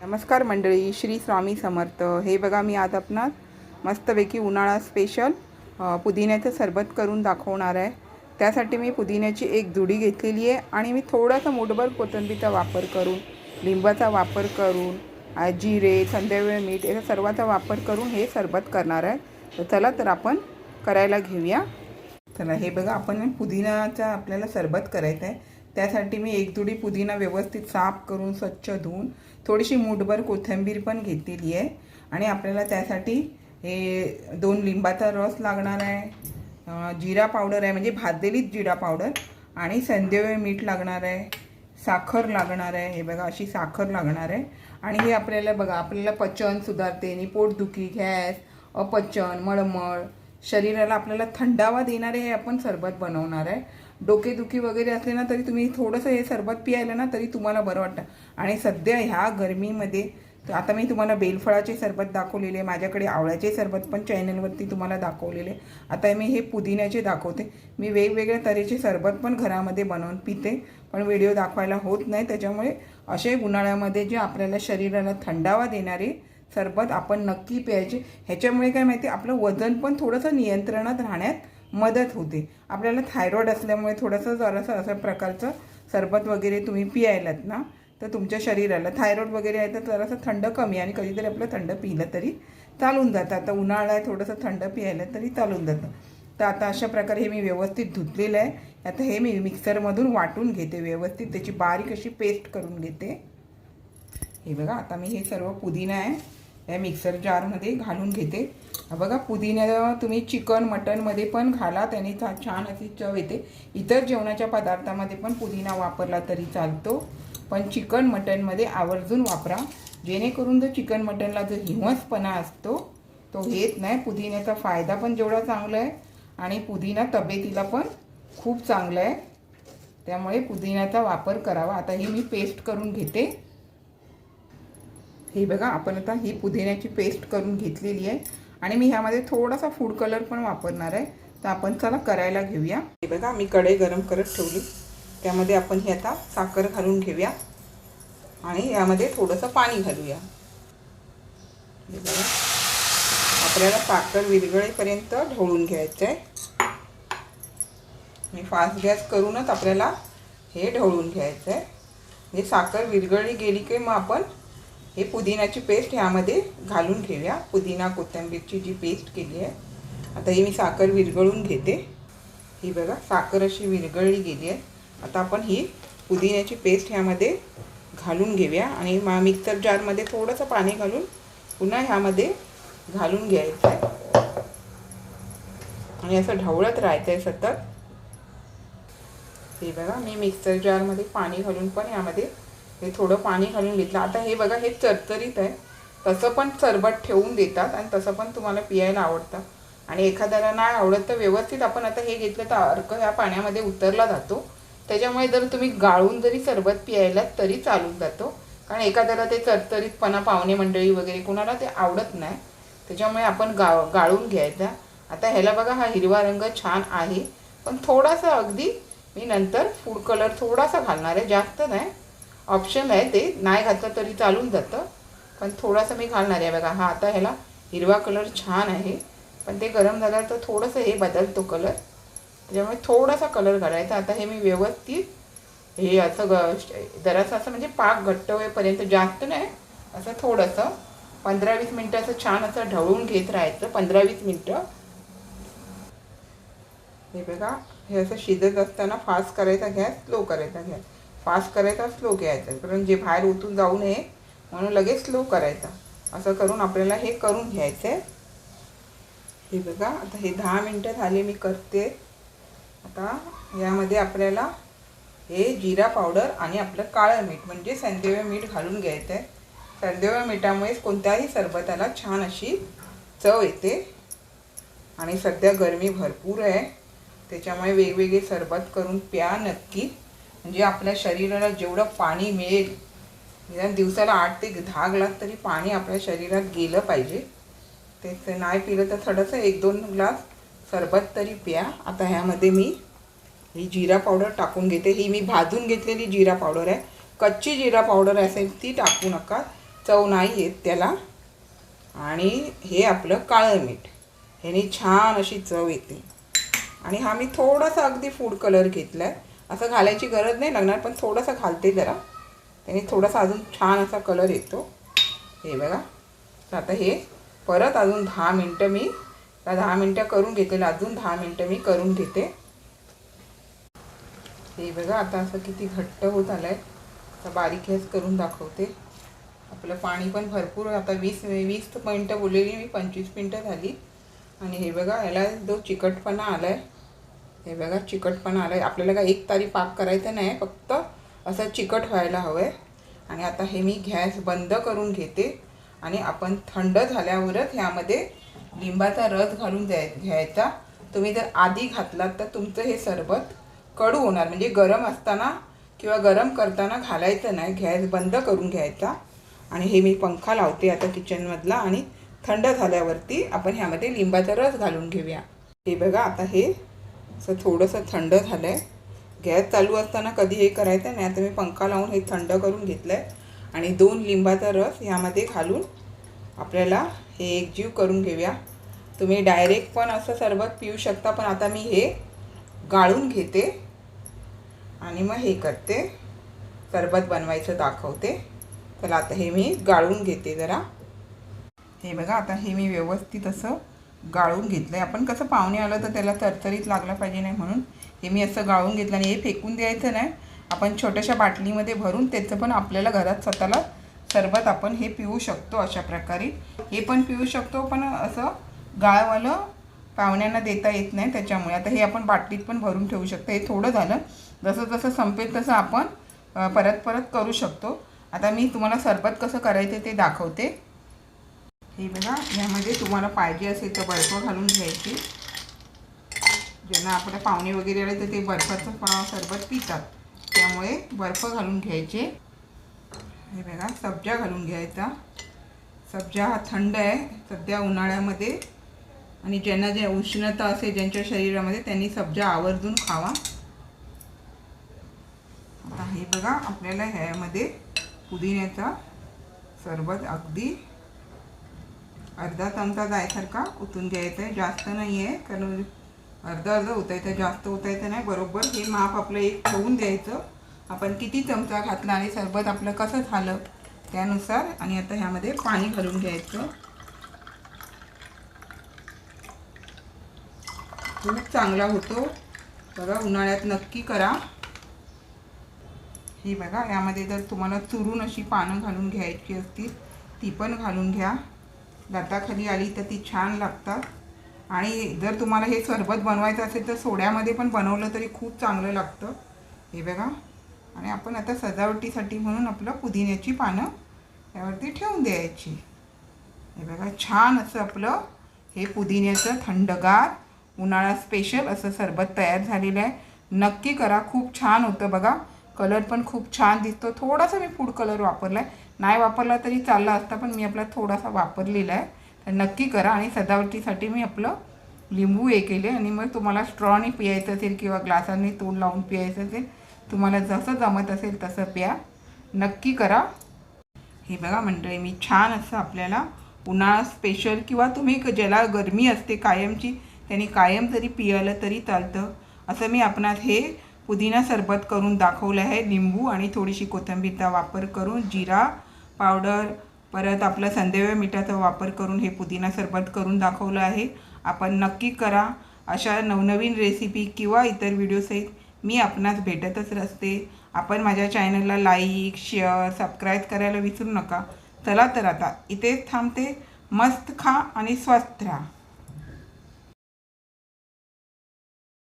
नमस्कार मंडळी श्री स्वामी समर्थ. हे बघा मी आज आपणास मस्तपैकी उन्हाळा स्पेशल पुदिन्याचं सरबत करून दाखवणार आहे. त्यासाठी मी पुदिन्याची एक जुडी घेतलेली आहे आणि मी थोडासा मुठभर कोथंबीचा वापर करून लिंबाचा वापर करून जिरे संध्यावेळ मीठ याचा सर्वाचा वापर करून हे सरबत करणार आहे. तर चला तर आपण करायला घेऊया. चला हे बघा आपण पुदिनाचा आपल्याला सरबत करायचं आहे. त्यासाठी मी एक जुडी पुदिना व्यवस्थित साफ करून स्वच्छ धुवून थोडीशी मूठभर कोथिंबीर पण घेतलेली आहे. आणि आपल्याला त्यासाठी हे दोन लिंबाचा रस लागणार आहे जिरा पावडर आहे म्हणजे भाजलेलीच जिरा पावडर आणि संदेवे मीठ लागणार आहे साखर लागणार आहे हे बघा अशी साखर लागणार आहे. आणि हे आपल्याला बघा आपल्याला पचन सुधारते आणि पोटदुखी गॅस अपचन मळमळ शरीराला आपल्याला थंडावा देणारे हे आपण सरबत बनवणार आहे. डोकेदुखी वगैरे असले ना तरी तुम्ही थोडंसं हे सरबत पियायला ना तरी तुम्हाला बरं वाटतं. आणि सध्या ह्या गरमीमध्ये तर आता मी तुम्हाला बेलफळाचे सरबत दाखवलेले माझ्याकडे आवळ्याचे सरबत पण चॅनलवरती तुम्हाला दाखवलेले. आता मी हे पुदिन्याचे दाखवते. मी वेगवेगळ्या तऱ्हेचे सरबत पण घरामध्ये बनवून पिते पण व्हिडिओ दाखवायला होत नाही. त्याच्यामुळे असे उन्हाळ्यामध्ये जे आपल्याला शरीराला थंडावा देणारे सरबत आपण नक्की प्यायचे. ह्याच्यामुळे काय माहिती आपलं वजन पण थोडंसं नियंत्रणात राहण्यात मदत होते. आपल्याला थायरॉईड असल्यामुळे थोडंसं जरासं असं प्रकारचं सरबत वगैरे तुम्ही पियायलात ना तर तुमच्या शरीराला थायरॉईड वगैरे आहे तर जरासं थंड कमी आणि कधीतरी आपलं थंड पिलं तरी चालून जातं. आता उन्हाळा आहे थोडंसं थंड पियायला तरी चालून जातं. तर आता अशा प्रकारे हे मी व्यवस्थित धुतलेलं आहे. आता हे मी मिक्सरमधून वाटून घेते व्यवस्थित. त्याची बारीक अशी पेस्ट करून घेते. हे बघा आता मी हे सर्व पुदिना आहे. या मिक्सर जारमध्ये घालून घेते. बघा पुदिन्या तुम्ही चिकन मटनमध्ये पण घाला त्याने छान अशी चव येते. इतर जेवणाच्या पदार्थामध्ये पण पुदिना वापरला तरी चालतो. पण चिकन मटनमध्ये आवर्जून वापरा. जेणेकरून जो चिकन मटनला जो हिंवसपणा असतो तो येत नाही. पुदिन्याचा फायदा पण जेवढा चांगला आहे आणि पुदिना तब्येतीला पण खूप चांगला आहे. त्यामुळे पुदिन्याचा वापर करावा. आता ही मी पेस्ट करून घेते. हे बघा आपण आता ही पुदिन्याची पेस्ट करून घेतलेली आहे. आणि मी ह्यामध्ये थोडासा फूड कलर पण वापरणार आहे. तर आपण चला करायला घेऊया. हे बघा मी कढई गरम करत ठेवली. त्यामध्ये आपण हे आता साखर घालून घेऊया. आणि यामध्ये थोडंसं पाणी घालूया. हे बघा. आपल्याला साखर विरघळेपर्यंत ढवळून घ्यायचं आहे. मी फास्ट गॅस करूनच आपल्याला हे ढवळून घ्यायचं आहे. म्हणजे साखर विरघळली गेली की मग आपण हे पुदिनाची पेस्ट ह्यामध्ये घालून घेऊया पुदिना कोथिंबीरची जी पेस्ट केली आहे. आता ही मी साखर विरघळून घेते. ही बघा साखर अशी विरघळली गेली आहे. आता आपण ही पुदिन्याची पेस्ट ह्यामध्ये घालून घेऊया. आणि मा मिक्सर जारमध्ये थोडंसं पाणी घालून पुन्हा ह्यामध्ये घालून घ्यायचं आहे. आणि असं ढवळत राहायचं आहे सतत. हे बघा मी मिक्सर जारमध्ये पाणी घालून पण यामध्ये हे थोडं पाणी घालून घेतलं. आता हे बघा हे चरचरीत आहे. तसं पण सरबत ठेवून देतात आणि तसं पण तुम्हाला पियायला आवडतं. आणि एखाद्याला नाही आवडत तर व्यवस्थित आपण आता हे घेतलं तर अर्क ह्या पाण्यामध्ये उतरला जातो. त्याच्यामुळे जर तुम्ही गाळून जरी सरबत पियायला तरी चालून जातो. कारण एखाद्याला ते चरचरीतपणा पाहुणे मंडळी वगैरे कोणाला ते आवडत नाही. त्याच्यामुळे आपण गा गाळून घ्यायचा. आता ह्याला बघा हा हिरवा रंग छान आहे. पण थोडासा अगदी मी नंतर फूड कलर थोडासा घालणार आहे. जास्त नाही. ऑप्शन आहे ते. नाही घातलं तरी चालून जातं. पण थोडासा मी घालणार आहे. बघा हा आता ह्याला हिरवा कलर छान आहे. पण ते गरम झालं तर थोडंसं हे बदलतो कलर त्याच्यामुळे थोडासा कलर घालायचा आता हे मी व्यवस्थित हे असं ग जरासं असं म्हणजे पाक घट्ट होईपर्यंत जास्त नाही. असं थोडंसं. पंधरा वीस मिनटं असं छान असं ढवळून घेत राहायचं. पंधरा वीस मिनटं. हे बघा हे असं शिजत असताना फास्ट करायचा गॅस स्लो करायचा गॅस. फास्ट करायचा स्लो घ्यायचा कारण जे बाहेर उतून जाऊ नये म्हणून लगेच स्लो करायचा. असं करून आपल्याला हे करून घ्यायचं आहे हे बघा आता हे दहा मिनटं झाले मी करते. आता यामध्ये आपल्याला हे जिरा पावडर आणि आपलं काळं मीठ म्हणजे संदेव मीठ घालून घ्यायचं आहे संदेव मिठामुळेच कोणत्याही सरबताला छान अशी चव येते. आणि सध्या गरमी भरपूर आहे. त्याच्यामुळे वेगवेगळे सरबत करून प्या नक्की. म्हणजे आपल्या शरीराला जेवढं पाणी मिळेल निदान दिवसाला आठ ते दहा ग्लास तरी पाणी आपल्या शरीरात गेलं पाहिजे. ते नाही पिलं तर थोडंसं एक दोन ग्लास सरबत तरी प्या. आता ह्यामध्ये मी ही जिरा पावडर टाकून घेते. ही मी भाजून घेतलेली जिरा पावडर आहे. कच्ची जिरा पावडर असेल ती टाकू नका. चव नाही येत त्याला. आणि हे आपलं काळं मीठ. ह्याने छान अशी चव येते. आणि हा मी थोडासा अगदी फूड कलर घेतला आहे असं घालायची गरज नाही लागणार पण थोडंसं घालते जरा. त्याने थोडासा अजून छान असा कलर येतो. हे बघा. तर आता हे परत अजून दहा मिनटं मी दहा मिनटं करून घेतलेलं अजून दहा मिनटं मी करून घेते. हे बघा आता असं किती घट्ट होत आलं आहे आता बारीक हेच करून दाखवते. आपलं पाणी पण भरपूर आता वीस वीस मिनटं बोललेली मी पंचवीस मिनटं झाली. आणि हे बघा याला जो चिकटपणा आला आहे हे बघा चिकटपणा आलं आहे आपल्याला काय एक तारी पाक करायचं नाही फक्त असं चिकट व्हायला हवं आहे आणि आता हे मी गॅस बंद करून घेते. आणि आपण थंड झाल्यावरच ह्यामध्ये लिंबाचा रस घालून द्याय घ्यायचा. तुम्ही जर आधी घातलात तर तुमचं हे सरबत कडू होणार. म्हणजे गरम असताना किंवा गरम करताना घालायचं नाही. गॅस बंद करून घ्यायचा. आणि हे मी पंखा लावते आता किचनमधला. आणि थंड झाल्यावरती आपण ह्यामध्ये लिंबाचा रस घालून घेऊया. हे बघा आता हे असं थोडंसं थंड झालं आहे गॅस चालू असताना कधी हे करायचं नाही. आता मी पंखा लावून हे थंड करून घेतलं आहे आणि दोन लिंबाचा रस ह्यामध्ये घालून आपल्याला हे एकजीव करून घेऊया. तुम्ही डायरेक्ट पण असं सरबत पिऊ शकता पण आता मी हे गाळून घेते. आणि मग हे करते. सरबत बनवायचं दाखवते. चला आता हे मी गाळून घेते जरा. हे बघा आता हे मी व्यवस्थित असं गाळून घेतलं आहे आपण कसं पाहुणे आलं तर त्याला तरतरीत लागला पाहिजे नाही म्हणून. हे मी असं गाळून घेतलं आणि हे फेकून द्यायचं नाही. आपण छोट्याशा बाटलीमध्ये भरून त्याचं पण आपल्याला घरात स्वतःला सरबत आपण हे पिऊ शकतो अशा प्रकारे. हे पण पिऊ शकतो पण असं गाळवालं पाहुण्यांना देता येत नाही त्याच्यामुळे. आता हे आपण बाटलीत पण भरून ठेवू शकतो. हे थोडं झालं. जसं जसं संपेल तसं आपण परत परत करू शकतो. आता मी तुम्हाला सरबत कसं करायचं ते दाखवते. हे बघा यामध्ये तुम्हाला पाहिजे असेल तर बर्फ घालून घ्यायची. ज्यांना आपल्या पाहुणे वगैरे आले तर ते बर्फाचं पा सरबत पितात. त्यामुळे बर्फ घालून घ्यायचे. हे बघा सब्जा घालून घ्यायचा. सब्जा हा थंड आहे सध्या उन्हाळ्यामध्ये. आणि ज्यांना जे उष्णता असेल ज्यांच्या शरीरामध्ये त्यांनी सब्जा आवर्जून खावा. आता हे बघा आपल्याला ह्यामध्ये पुदिन्याचा सरबत अगदी अर्धा चमचा जायसारखा ओतून घ्यायचं आहे. जास्त नाही आहे कारण अर्धा अर्धा ओतायचं जास्त ओतायचं नाही. बरोबर हे माप आपलं एक ठेवून द्यायचं. आपण किती चमचा घातला आणि सरबत आपलं कसं झालं त्यानुसार आणि आता ह्यामध्ये पाणी घालून घ्यायचं. खूप चांगला होतो. बघा उन्हाळ्यात नक्की करा. ही बघा यामध्ये जर तुम्हाला चुरून अशी पानं घालून घ्यायची असतील ती पण घालून घ्या. दाताखाली आली तर ती छान लागतात. आणि जर तुम्हाला हे सरबत बनवायचं असेल तर सोड्यामध्ये पण बनवलं तरी खूप चांगलं लागतं. हे बघा. आणि आपण आता सजावटीसाठी म्हणून आपलं पुदिन्याची पानं त्यावरती ठेवून द्यायची. हे बघा छान असं आपलं हे पुदिन्याचं थंडगार उन्हाळा स्पेशल असं सरबत तयार झालेलं आहे. नक्की करा खूप छान होतं बघा. कलर पण खूप छान दिसतो. थोडासा मी फूड कलर वापरला आहे नाही वापरला तरी चालला असता पण मी आपला थोडासा वापरलेला आहे. तर नक्की करा आणि सजावटीसाठी मी आपलं लिंबू हे केले आणि मग तुम्हाला स्ट्रॉनी पियायचं असेल किंवा ग्लासाने तोंड लावून पियायचं असेल तुम्हाला जसं जमत असेल तसं प्या. नक्की करा. हे बघा मंडळी मी छान असं आपल्याला उन्हाळा स्पेशल किंवा तुम्ही क- ज्याला गरमी असते कायमची त्यांनी कायम जरी पियालं तरी चालतं. असं मी आपणास हे पुदिना सरबत करून दाखवलं आहे लिंबू आणि थोडीशी कोथिंबीरचा वापर करून जिरा पावडर परत आपलं संदेव्या मिठाचा वापर करून हे पुदिना सरबत करून दाखवलं आहे. आपण नक्की करा. अशा नवनवीन रेसिपी किंवा इतर व्हिडिओसहित मी आपणास भेटतच असते आपण माझ्या चॅनलला लाईक शेअर सबस्क्राईब करायला विसरू नका. चला तर आता इथेच थांबते. मस्त खा आणि स्वस्थ राहा.